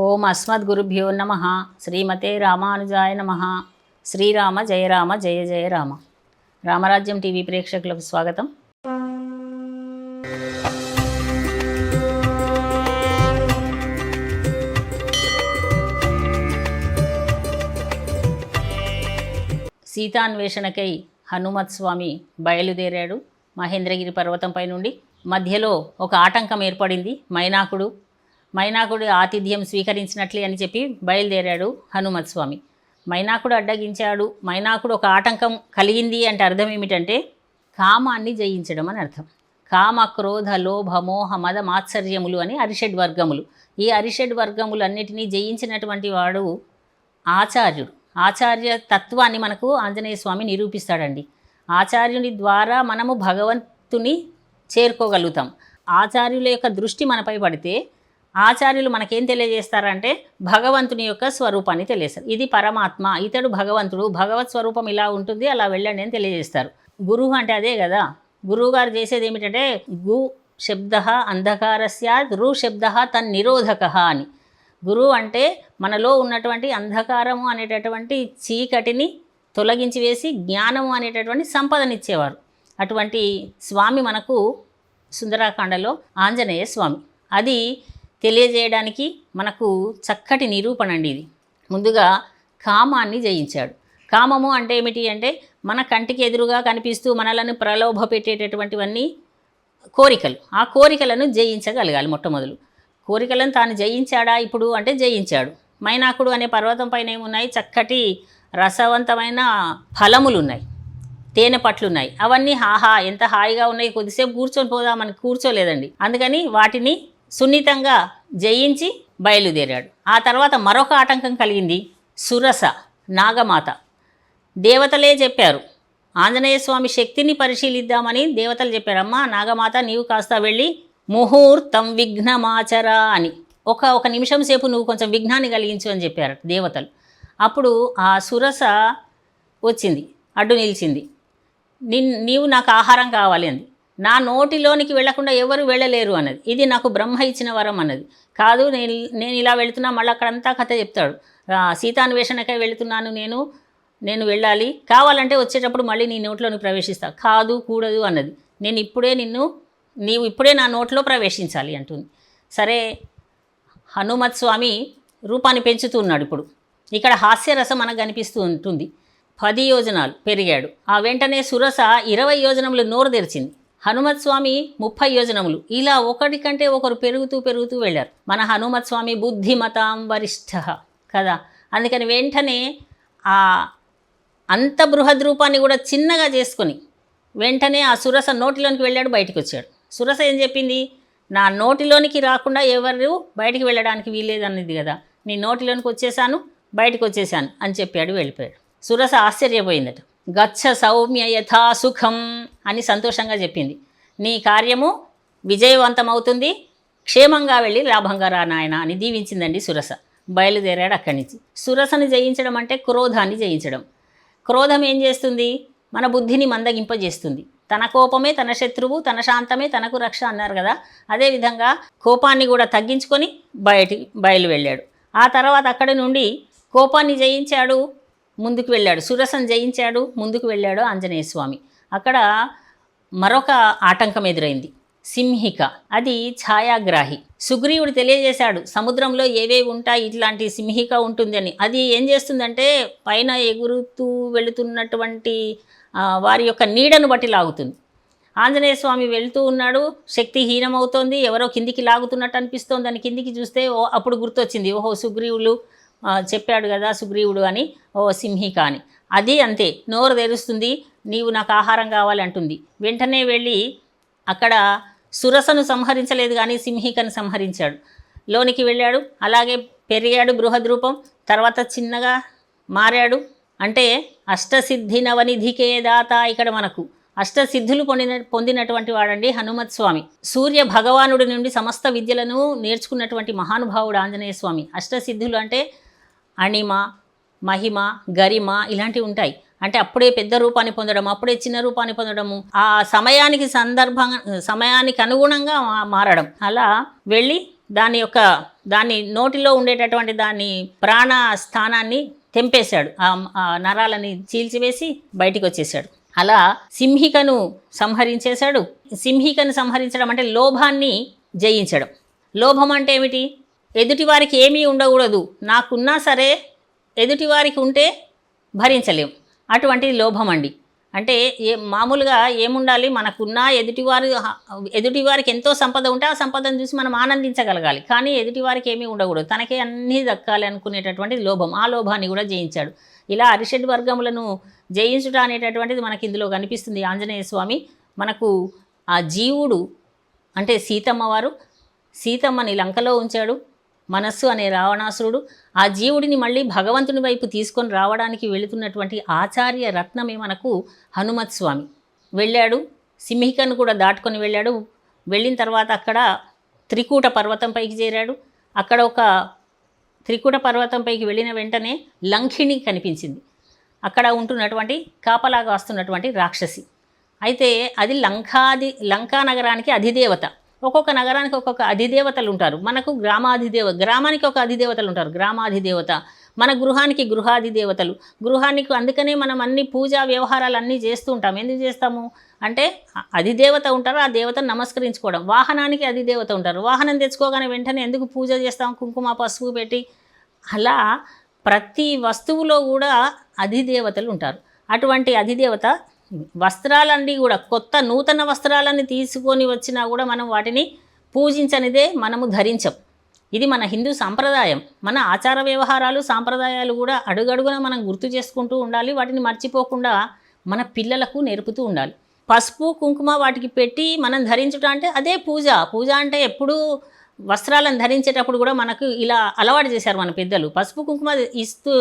ఓం అస్మద్ గురుభ్యో నమ. శ్రీమతే రామానుజాయ నమ. శ్రీరామ జయ రామ జయ జయ రామ. రామరాజ్యం టీవీ ప్రేక్షకులకు స్వాగతం. సీతాన్వేషణకై హనుమత్ స్వామి బయలుదేరాడు. మహేంద్రగిరి పర్వతంపై నుండి. మధ్యలో ఒక ఆటంకం ఏర్పడింది. మైనాకుడు మైనాకుడు ఆతిథ్యం స్వీకరించినట్లే అని చెప్పి బయలుదేరాడు హనుమత్ స్వామి మైనాకుడు అడ్డగించాడు. మైనాకుడు ఒక ఆటంకం కలిగింది అంటే అర్థం ఏమిటంటే కామాన్ని జయించడం అని అర్థం. కామ క్రోధ లోభ మోహ మద మాత్సర్యములు అని అరిషడ్ వర్గములు. ఈ అరిషడ్ వర్గములన్నిటినీ జయించినటువంటి వాడు ఆచార్యుడు. ఆచార్య తత్వాన్ని మనకు ఆంజనేయ స్వామి నిరూపిస్తాడండి. ఆచార్యుని ద్వారా మనము భగవంతుని చేరుకోగలుగుతాం. ఆచార్యుల యొక్క దృష్టి మనపై పడితే ఆచార్యులు మనకేం తెలియజేస్తారంటే భగవంతుని యొక్క స్వరూపాన్ని తెలియజేస్తారు. ఇది పరమాత్మ ఇతడు భగవంతుడు భగవత్ స్వరూపం ఇలా ఉంటుంది అలా వెళ్ళండి అని తెలియజేస్తారు. గురువు అంటే అదే కదా. గురువుగారు చేసేది ఏమిటంటే గు శబ్ద అంధకారస్య రు శబ్ద తన్ నిరోధక అని. గురువు అంటే మనలో ఉన్నటువంటి అంధకారము అనేటటువంటి చీకటిని తొలగించి వేసి జ్ఞానము అనేటటువంటి సంపదనిచ్చేవారు. అటువంటి స్వామి మనకు సుందరాకాండలో ఆంజనేయ స్వామి. అది తెలియజేయడానికి మనకు చక్కటి నిరూపణ అండి ఇది. ముందుగా కామాన్ని జయించాడు. కామము అంటే ఏమిటి అంటే మన కంటికి ఎదురుగా కనిపిస్తూ మనలను ప్రలోభ పెట్టేటటువంటివన్నీ కోరికలు. ఆ కోరికలను జయించగలగాలి మొట్టమొదలు. కోరికలను తాను జయించాడా ఇప్పుడు అంటే జయించాడు. మైనాకుడు అనే పర్వతం పైన ఏమున్నాయి? చక్కటి రసవంతమైన ఫలములు ఉన్నాయి తేనె పట్లున్నాయి. అవన్నీ హాహా ఎంత హాయిగా ఉన్నాయి? కొద్దిసేపు కూర్చొని పోదామని కూర్చోలేదండి. అందుకని వాటిని సున్నితంగా జయించి బయలుదేరాడు. ఆ తర్వాత మరొక ఆటంకం కలిగింది సురస నాగమాత. దేవతలే చెప్పారు ఆంజనేయ స్వామి శక్తిని పరిశీలిద్దామని దేవతలు చెప్పారమ్మా నాగమాత నీవు కాస్త వెళ్ళి ముహూర్తం విఘ్నమాచర అని. ఒక ఒక నిమిషం సేపు నువ్వు కొంచెం విఘ్నాన్ని కలిగించు అని చెప్పారు దేవతలు. అప్పుడు ఆ సురస వచ్చింది అడ్డు నిలిచింది. నిన్ నీవు నాకు ఆహారం కావాలి అంది. నా నోటిలోనికి వెళ్ళకుండా ఎవరు వెళ్ళలేరు అన్నది. ఇది నాకు బ్రహ్మ ఇచ్చిన వరం అన్నది. కాదు నేను నేను ఇలా వెళుతున్నా మళ్ళీ అక్కడంతా కథ చెప్తాడు. సీతాన్వేషణకై వెళుతున్నాను నేను నేను వెళ్ళాలి. కావాలంటే వచ్చేటప్పుడు మళ్ళీ నీ నోట్లోని ప్రవేశిస్తా. కాదు కూడదు అన్నది. నేను ఇప్పుడే నిన్ను నీవు ఇప్పుడే నా నోట్లో ప్రవేశించాలి అంటుంది. సరే హనుమత్ స్వామి రూపాన్ని పెంచుతూ ఉన్నాడు ఇప్పుడు. ఇక్కడ హాస్యరసం మనకు కనిపిస్తూ ఉంటుంది. పది యోజనాలు పెరిగాడు. ఆ వెంటనే సురస ఇరవై యోజనములు నోరు తెరిచింది. హనుమత్ స్వామి ముప్పై యోజనములు. ఇలా ఒకటి కంటే ఒకరు పెరుగుతూ పెరుగుతూ వెళ్ళారు. మన హనుమత్ స్వామి బుద్ధిమతాం వరిష్ఠ కదా? అందుకని వెంటనే ఆ అంత బృహద్ రూపాన్ని కూడా చిన్నగా చేసుకొని వెంటనే ఆ సురస నోటిలోనికి వెళ్ళాడు బయటికి వచ్చాడు సురస ఏం చెప్పింది? నా నోటిలోనికి రాకుండా ఎవరు బయటికి వెళ్ళడానికి వీల్లేదన్నది కదా. నీ నోటిలోనికి వచ్చేసాను బయటికి వచ్చేసాను అని చెప్పాడు వెళ్ళిపోయాడు. సురస ఆశ్చర్యపోయిందట. గచ్చ సౌమ్య యథా సుఖం అని సంతోషంగా చెప్పింది. నీ కార్యము విజయవంతమవుతుంది. క్షేమంగా వెళ్ళి లాభంగా రా నాయన అని దీవించిందండి సురస. బయలుదేరాడు అక్కడి నుంచి. సురసను జయించడం అంటే క్రోధాన్ని జయించడం. క్రోధం ఏం చేస్తుంది? మన బుద్ధిని మందగింపజేస్తుంది. తన కోపమే తన శత్రువు తన శాంతమే తనకు రక్ష అన్నారు కదా. అదేవిధంగా కోపాన్ని కూడా తగ్గించుకొని బయటికి బయలు వెళ్ళాడు. ఆ తర్వాత అక్కడి నుండి కోపాన్ని జయించాడు ముందుకు వెళ్ళాడు. సురసం జయించాడు ముందుకు వెళ్ళాడు ఆంజనేయ స్వామి. అక్కడ మరొక ఆటంకం ఎదురైంది. సింహిక. అది ఛాయాగ్రాహి. సుగ్రీవుడు తెలియజేశాడు సముద్రంలో ఏవేవి ఉంటాయి ఇట్లాంటి సింహిక ఉంటుంది అని అది ఏం చేస్తుందంటే పైన ఎగురుతూ వెళుతున్నటువంటి వారి యొక్క నీడను బట్టి లాగుతుంది. ఆంజనేయ స్వామి వెళుతూ ఉన్నాడు శక్తి హీనమవుతోంది ఎవరో కిందికి లాగుతున్నట్టు అనిపిస్తోంది. అని కిందికి చూస్తే ఓ అప్పుడు గుర్తొచ్చింది. ఓహో సుగ్రీవులు చెప్పాడు కదా సుగ్రీవుడు అని ఓ సింహిక అని. అది అంతే నోరు తెరుస్తుంది నీవు నాకు ఆహారం కావాలి అంటుంది. వెంటనే వెళ్ళి అక్కడ సురసను సంహరించలేదు కానీ సింహికను సంహరించాడు. లోనికి వెళ్ళాడు అలాగే పెరిగాడు బృహద్రూపం తర్వాత చిన్నగా మారాడు. అంటే అష్టసిద్ధి నవనిధికే దాత ఇక్కడ మనకు. అష్టసిద్ధులు పొందిన పొందినటువంటి వాడండి హనుమత్ స్వామి. సూర్య భగవానుడి నుండి సమస్త విద్యలను నేర్చుకున్నటువంటి మహానుభావుడు ఆంజనేయ స్వామి. అష్టసిద్ధులు అంటే అణిమ మహిమ గరిమ ఇలాంటివి ఉంటాయి. అంటే అప్పుడే పెద్ద రూపాన్ని పొందడం అప్పుడే చిన్న రూపాన్ని పొందడము ఆ సమయానికి సందర్భంగా సమయానికి అనుగుణంగా మారడం. అలా వెళ్ళి దాని యొక్క దాని నోటిలో ఉండేటటువంటి దాని ప్రాణ స్థానాన్ని తెంపేశాడు. ఆ నరాలని చీల్చివేసి బయటికి వచ్చేసాడు అలా సింహికను సంహరించేశాడు. సింహికను సంహరించడం అంటే లోభాన్ని జయించడం. లోభం అంటే ఏమిటి? ఎదుటివారికి ఏమీ ఉండకూడదు. నాకున్నా సరే ఎదుటివారికి ఉంటే భరించలేం. అటువంటిది లోభం అండి. అంటే ఏ మామూలుగా ఏముండాలి? మనకున్న ఎదుటివారి ఎదుటివారికి ఎంతో సంపద ఉంటే ఆ సంపదను చూసి మనం ఆనందించగలగాలి. కానీ ఎదుటివారికి ఏమీ ఉండకూడదు. తనకే అన్నీ దక్కాలి అనుకునేటటువంటి లోభం. ఆ లోభాన్ని కూడా జయించాడు. ఇలా అరిషడ్ వర్గములను జయించుట అనేటటువంటిది మనకి ఇందులో కనిపిస్తుంది. ఆంజనేయ స్వామి మనకు ఆ జీవుడు అంటే సీతమ్మ వారు సీతమ్మని లంకలో ఉంచాడు. మనస్సు అనే రావణాసురుడు ఆ జీవుడిని మళ్ళీ భగవంతుని వైపు తీసుకొని రావడానికి వెళుతున్నటువంటి ఆచార్య రత్నమే మనకు హనుమత్ స్వామి. వెళ్ళాడు సింహికను కూడా దాటుకొని వెళ్ళాడు. వెళ్ళిన తర్వాత అక్కడ త్రికూట పర్వతం పైకి చేరాడు. అక్కడ ఒక త్రికూట పర్వతం పైకి వెళ్ళిన వెంటనే లంకిణి కనిపించింది. అక్కడ ఉంటున్నటువంటి కాపలాగా వస్తున్నటువంటి రాక్షసి. అయితే అది లంకాది లంకా నగరానికి అధిదేవత. ఒక్కొక్క నగరానికి ఒక్కొక్క అధిదేవతలు ఉంటారు. మనకు గ్రామాధిదేవ గ్రామానికి ఒక అధిదేవతలు ఉంటారు. గ్రామాధిదేవత. మన గృహానికి గృహాధిదేవతలు. గృహానికి అందుకనే మనం అన్ని పూజా వ్యవహారాలు అన్నీ చేస్తూ ఉంటాం. ఎందుకు చేస్తాము? అంటే అధిదేవత ఉంటారు. ఆ దేవతను నమస్కరించుకోవడం. వాహనానికి అధిదేవత ఉంటారు. వాహనం తెచ్చుకోగానే వెంటనే ఎందుకు పూజ చేస్తాం? కుంకుమ పసుపు పెట్టి. అలా ప్రతి వస్తువులో కూడా అధిదేవతలు ఉంటారు. అటువంటి అధిదేవత వస్త్రాలన్నీ కూడా కొత్త నూతన వస్త్రాలని తీసుకొని వచ్చినా కూడా మనం వాటిని పూజించనిదే మనము ధరించం. ఇది మన హిందూ సాంప్రదాయం. మన ఆచార వ్యవహారాలు సాంప్రదాయాలు కూడా అడుగడుగున మనం గుర్తు చేసుకుంటూ ఉండాలి. వాటిని మర్చిపోకుండా మన పిల్లలకు నేర్పుతూ ఉండాలి. పసుపు కుంకుమ వాటికి పెట్టి మనం ధరించుట అంటే అదే పూజ. పూజ అంటే ఎప్పుడూ వస్త్రాలను ధరించేటప్పుడు కూడా మనకు ఇలా అలవాటు చేశారు మన పెద్దలు. పసుపు కుంకుమ ఇస్తూ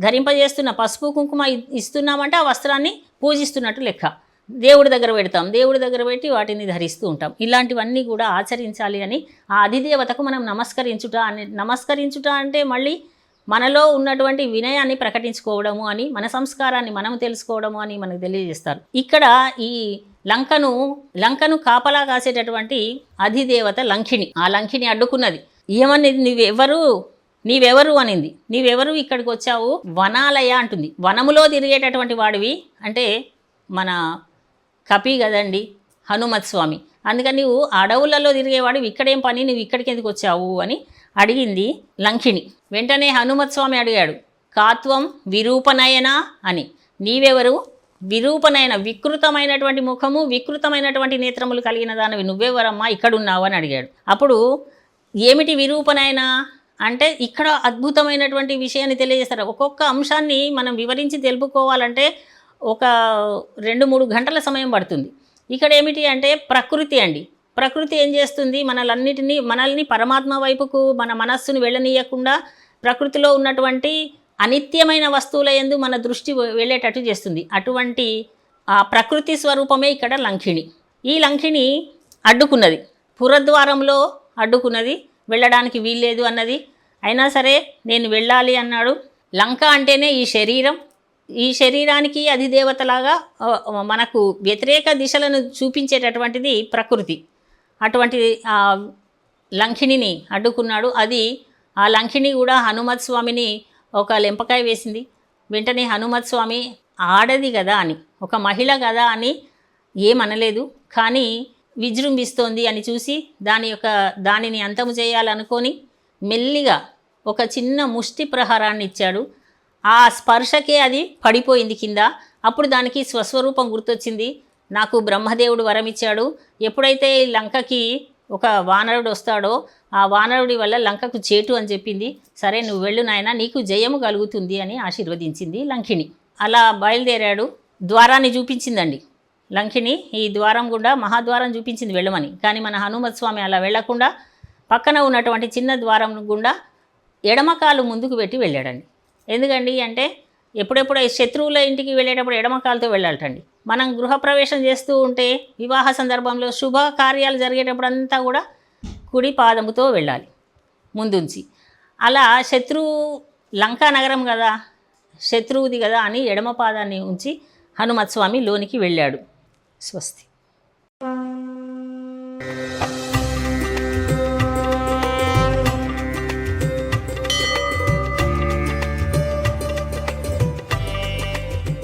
ధరింపజేస్తున్న పసుపు కుంకుమ ఇస్తున్నామంటే ఆ వస్త్రాన్ని పూజిస్తున్నట్టు లెక్క. దేవుడి దగ్గర పెడతాం. దేవుడి దగ్గర పెట్టి వాటిని ధరిస్తూ ఉంటాం. ఇలాంటివన్నీ కూడా ఆచరించాలి అని ఆ అధిదేవతకు మనం నమస్కరించుట అని నమస్కరించుట అంటే మళ్ళీ మనలో ఉన్నటువంటి వినయాన్ని ప్రకటించుకోవడము అని మన సంస్కారాన్ని మనం తెలుసుకోవడము అని మనకు తెలియజేస్తారు. ఇక్కడ ఈ లంకను లంకను కాపలా కాసేటటువంటి అధిదేవత లంకిణి. ఆ లంకిణి అడ్డుకున్నది. ఏమని నువ్వెవరు నీవెవరు అనింది. నీవెవరు ఇక్కడికి వచ్చావు వనాలయ అంటుంది. వనములో తిరిగేటటువంటి వాడివి అంటే మన కపి కదండి హనుమత్ స్వామి. అందుకని నువ్వు అడవులలో తిరిగేవాడు ఇక్కడేం పని నువ్వు ఇక్కడికి ఎందుకు వచ్చావు అని అడిగింది లంకిణి. వెంటనే హనుమత్ స్వామి అడిగాడు కాత్వం విరూపనయన అని. నీవెవరు? విరూపనయన వికృతమైనటువంటి ముఖము వికృతమైనటువంటి నేత్రములు కలిగిన దానివి నువ్వెవరమ్మా? ఇక్కడున్నావు అని అడిగాడు. అప్పుడు ఏమిటి విరూపనయన? అంటే ఇక్కడ అద్భుతమైనటువంటి విషయాన్ని తెలియజేస్తారు. ఒక్కొక్క అంశాన్ని మనం వివరించి తెలుపుకోవాలంటే ఒక రెండు మూడు గంటల సమయం పడుతుంది. ఇక్కడ ఏమిటి అంటే ప్రకృతి అండి. ప్రకృతి ఏం చేస్తుంది? మనలన్నిటినీ మనల్ని పరమాత్మ వైపుకు మన మనస్సును వెళ్ళనీయకుండా ప్రకృతిలో ఉన్నటువంటి అనిత్యమైన వస్తువుల ఎందు మన దృష్టి వెళ్ళేటట్టు చేస్తుంది. అటువంటి ఆ ప్రకృతి స్వరూపమే ఇక్కడ లంకిణి. ఈ లంకిణి అడ్డుకున్నది. పురద్వారంలో అడ్డుకున్నది. వెళ్ళడానికి వీల్లేదు అన్నది. అయినా సరే నేను వెళ్ళాలి అన్నాడు. లంక అంటేనే ఈ శరీరం. ఈ శరీరానికి అధిదేవతలాగా మనకు వ్యతిరేక దిశలను చూపించేటటువంటిది ప్రకృతి. అటువంటి లంకిణిని అడ్డుకున్నాడు. అది ఆ లంకిణి కూడా హనుమత్ స్వామిని ఒక లెంపకాయ వేసింది. వెంటనే హనుమత్ స్వామి ఆడది కదా అని ఒక మహిళ కదా అని ఏమనలేదు. కానీ విజృంభిస్తోంది అని చూసి దాని యొక్క దానిని అంతము చేయాలనుకొని మెల్లిగా ఒక చిన్న ముష్టి ప్రహారాన్ని ఇచ్చాడు. ఆ స్పర్శకే అది పడిపోయింది కింద. అప్పుడు దానికి స్వస్వరూపం గుర్తొచ్చింది. నాకు బ్రహ్మదేవుడు వరం ఇచ్చాడు. ఎప్పుడైతే లంకకి ఒక వానరుడు వస్తాడో ఆ వానరుడి వల్ల లంకకు చేటు అని చెప్పింది. సరే నువ్వు వెళ్ళు నాయన నీకు జయము కలుగుతుంది అని ఆశీర్వదించింది లంకిణి. అలా బయలుదేరాడు. ద్వారాన్ని చూపించిందండి. లంకిని ఈ ద్వారం గుండా మహాద్వారం చూపించింది వెళ్ళమని. కానీ మన హనుమత్ స్వామి అలా వెళ్ళకుండా పక్కన ఉన్నటువంటి చిన్న ద్వారం గుండా ఎడమకాలు ముందుకు పెట్టి వెళ్ళాడండి. ఎందుకండి అంటే ఎప్పుడెప్పుడు శత్రువుల ఇంటికి వెళ్ళేటప్పుడు ఎడమకాలతో వెళ్ళాలటండి. మనం గృహప్రవేశం చేస్తూ ఉంటే వివాహ సందర్భంలో శుభ కార్యాలు జరిగేటప్పుడు అంతా కూడా కుడి పాదముతో వెళ్ళాలి ముందుంచి. అలా శత్రువు లంకా నగరం కదా శత్రువుది కదా అని ఎడమ పాదాన్ని ఉంచి హనుమత్ స్వామి లోనికి వెళ్ళాడు. స్వస్తి.